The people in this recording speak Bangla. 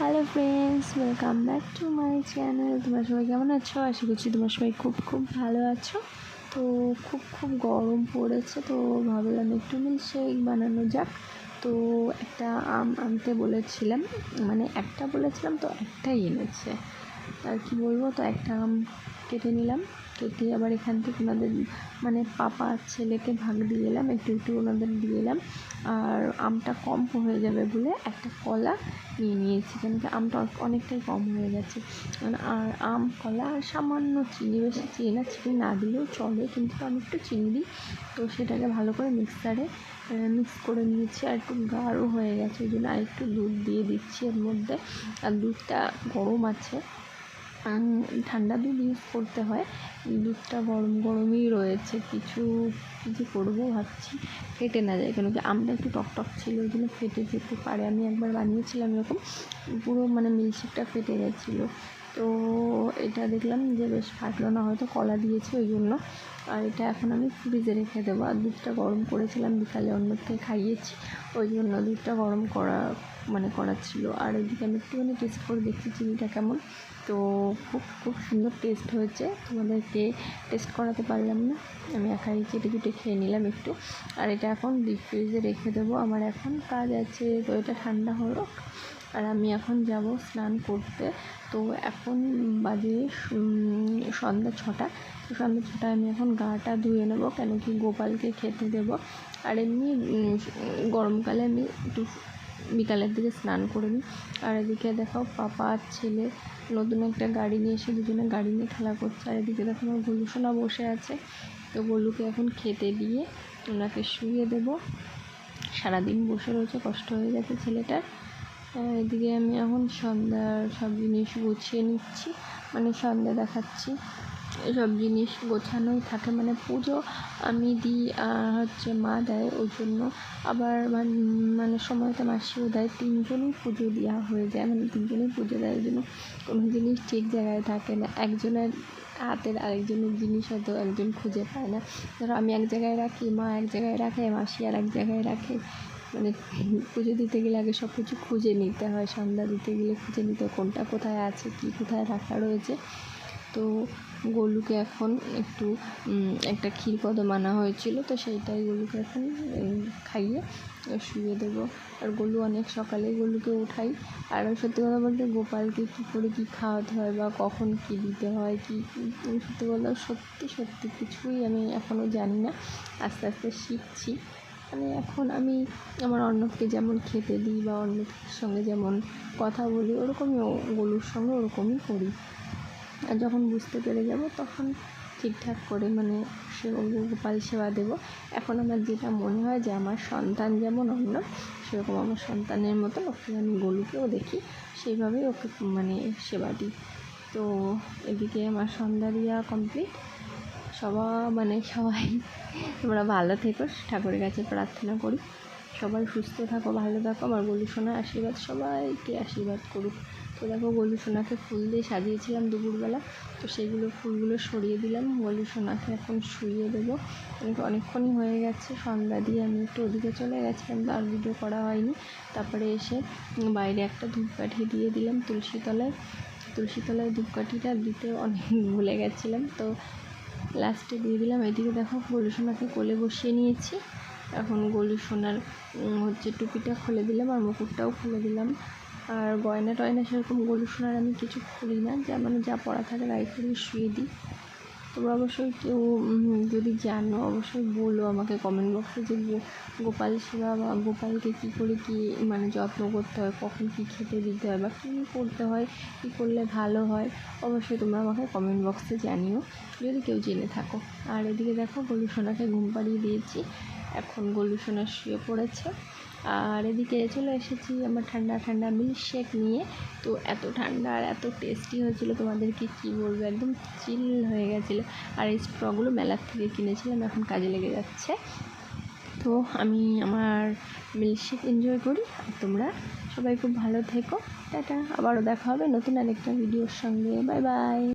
Hello friends welcome back to my channel তোমরা সবাই কেমন আছো? আশা করছি তোমরা সবাই খুব খুব ভালো আছো। তো খুব খুব গরম পড়েছে, তো ভাবলাম একটু মিল্কশেক বানানো যাক। তো একটা আম আনতে বলেছিলাম মানে একটা বলেছিলাম, তো একটাই এনেছে। আর কি বলব, তো একটা আম কেটে নিলাম। কেটে আবার এখান থেকে ওনাদের মানে পাপা ছেলেকে ভাগ দিয়ে এলাম, একটু একটু ওনাদের দিয়ে এলাম। আর আমটা কম হয়ে যাবে বলে একটা কলা নিয়ে নিয়েছি, কেন কি আমটা অনেকটাই কম হয়ে গেছে। আর আম, কলা আর সামান্য চিনি, বেশি চিনি না চিনি না দিলেও চলে, কিন্তু আমি একটু চিনি দিই। তো সেটাকে ভালো করে মিক্সারে মিক্স করে নিয়েছি আর একটু গাঢ় হয়ে গেছে, ওই জন্য আর একটু দুধ দিয়ে দিচ্ছি এর মধ্যে। আর দুধটা গরম আছে। ঠান্ডা দুধ ইউজ করতে হয়। দুধটা গরম, গরমই রয়েছে। কিছু কিছু করব ভাবছি, ফেটে না যায়। কেন কি আমটা একটু টকটক টক ছিল, ওই জন্য ফেটে যেতে পারে। আমি একবার বানিয়েছিলাম এরকম, পুরো মানে মিল্কশেকটা ফেটে গেছিল। তো এটা দেখলাম যে বেশ ফাটলো না, হয়তো কলা দিয়েছি ওই জন্য। আর এটা এখন আমি ফ্রিজে রেখে দেবো। আর দুধটা গরম করেছিলাম, বিকালে অন্যকে খাইয়েছি, ওই জন্য দুধটা গরম করা মানে করা ছিল। আর এদিকে আমি একটুখানি টেস্ট করে দেখছি চিনিটা কেমন। তো খুব খুব সুন্দর টেস্ট হয়েছে। তোমাদেরকে টেস্ট করাতে পারলাম না। আমি একাই চেটে চুটে খেয়ে নিলাম একটু। আর এটা এখন ডিপ ফ্রিজে রেখে দেবো। আমার এখন কাজ আছে, তো এটা ঠান্ডা হলো আর আমি এখন যাব স্নান করতে। তো এখন বাজে সন্ধ্যা ছটা। তো সন্ধ্যা ছটায় আমি এখন গাটা ধুয়ে নেব, কেন কি গোপালকে খেতে দেবো। আর এমনি গরমকালে আমি একটু বিকালের দিকে স্নান করে নিই। আর এদিকে দেখো পাপা আর ছেলে নতুন একটা গাড়ি নিয়ে এসে দুজনে গাড়ি নিয়ে খেলা করছে। আর এদিকে দেখো আমার গোলু বসে আছে। তো গোলুকে এখন খেতে দিয়ে ওনাকে শুয়ে দেবো। সারাদিন বসে রয়েছে, কষ্ট হয়ে গেছে ছেলেটার। এদিকে আমি এখন সন্ধ্যার সব জিনিস গুছিয়ে নিচ্ছি মানে সন্ধ্যা দেখাচ্ছি। সব জিনিস গোছানোই থাকে মানে পুজো আমি দিই হচ্ছে মা দেয় ওই জন্য। আবার মানে সময়তে মাসিও দেয়, তিনজনই পুজো দেওয়া হয়ে যায় মানে তিনজনই পুজো দেয়, ওই জন্য কোনো জিনিস ঠিক জায়গায় থাকে না। একজনের হাতের আরেকজনের জিনিস হয়তো একজন খুঁজে পায় না। ধরো আমি এক জায়গায় রাখি, মা এক জায়গায় রাখে, মাসি আর এক জায়গায় রাখে। মানে পুজো দিতে গেলে আগে সব কিছু খুঁজে নিতে হয়, সন্ধ্যা দিতে গেলে খুঁজে নিতে হয়, কোনটা কোথায় আছে, কী কোথায় রাখা রয়েছে। তো গোলুকে এখন একটু একটা ক্ষীর কদম আনা হয়েছিলো, তো সেইটাই গোলুকে এখন খাইয়ে শুয়ে দেবো। আর গোলু অনেক সকালে গোলুকে উঠাই। আর সত্যি কথা বলতে গোপালকে কী করে কী খাওয়াতে হয় বা কখন কী দিতে হয়, কী সত্যি বলতে সত্যি সত্যি কিছুই আমি এখনও জানি না। আস্তে আস্তে শিখছি। মানে এখন আমি আমার অন্নকে যেমন খেতে দিই বা অন্যের সঙ্গে যেমন কথা বলি, ওরকমই গোলুর সঙ্গে ওরকমই করি। আর যখন বুঝতে পেরে যাব, তখন ঠিকঠাক করে মানে সে গোপাল সেবা দেবো। এখন আমার যেটা মনে হয় যে আমার সন্তান যেমন অন্য সেরকম আমার সন্তানের মতন ওকে আমি গলুকেও দেখি, সেইভাবেই ওকে মানে সেবা দিই। তো এদিকে আমার সন্ধ্যা দেওয়া কমপ্লিট সবা মানে সবাই তোমরা ভালো থেকো, ঠাকুরের কাছে প্রার্থনা করি। সবাই সুস্থ থাকো, ভালো থাকো, আমার গলু সোনার আশীর্বাদ সবাইকে আশীর্বাদ করুক। তো দেখো, গলু সোনাকে ফুল দিয়ে সাজিয়েছিলাম দুপুরবেলা, তো সেগুলো ফুলগুলো সরিয়ে দিলাম, গলু সোনাকে এখন শুইয়ে দেবো। অনেকক্ষণই হয়ে গেছে, সন্ধ্যা দিয়ে আমি একটু ওদিকে চলে গেছিলাম আর ভিডিও করা হয়নি। তারপরে এসে বাইরে একটা ধূপকাঠি দিয়ে দিলাম তুলসী তলায়। তুলসী তলায় ধূপকাঠিটা দিতে অনেক ভুলে গেছিলাম, তো লাস্টে দিয়ে দিলাম। এদিকে দেখো গলু সোনাকে কোলে বসিয়ে নিয়েছি। এখন গলু সোনার হচ্ছে টুপিটা খুলে দিলাম আর মুকুটটাও খুলে দিলাম। আর গয়না টয়না সেরকম গোলু সোনার আমি কিছু খুলি না। যা মানে যা পড়া থাকে গায়ে করে শুয়ে দিই। তোমরা অবশ্যই কেউ যদি জানো, অবশ্যই বলো আমাকে কমেন্ট বক্সে যে গোপাল সেবা বা গোপালকে কী করে কী মানে যত্ন করতে হয়, কখন কী খেতে দিতে হয় বা কী করতে হয়, কী করলে ভালো হয়, অবশ্যই তোমরা আমাকে কমেন্ট বক্সে জানিও, যদি কেউ জেনে থাকো। আর এদিকে দেখো, গলু সোনাকে ঘুম পাড়িয়ে দিয়েছি। এখন গলু সোনা শুয়ে পড়েছে। আর এদিকে চলে এসেছি আমার ঠান্ডা ঠান্ডা মিল্কশেক নিয়ে। তো এত ঠান্ডা আর এত টেস্টি হয়েছিল তোমাদেরকে কী বলব? একদম চিল হয়ে গেছিল। আর এই স্ট্রগুলো মেলার থেকে কিনেছিলাম, এখন কাজে লেগে যাচ্ছে। তো আমি আমার মিল্কশেক এনজয় করি। আর তোমরা সবাই খুব ভালো থেকো। টাটা, আবারও দেখা হবে নতুন আরেকটা ভিডিওর সঙ্গে। Bye bye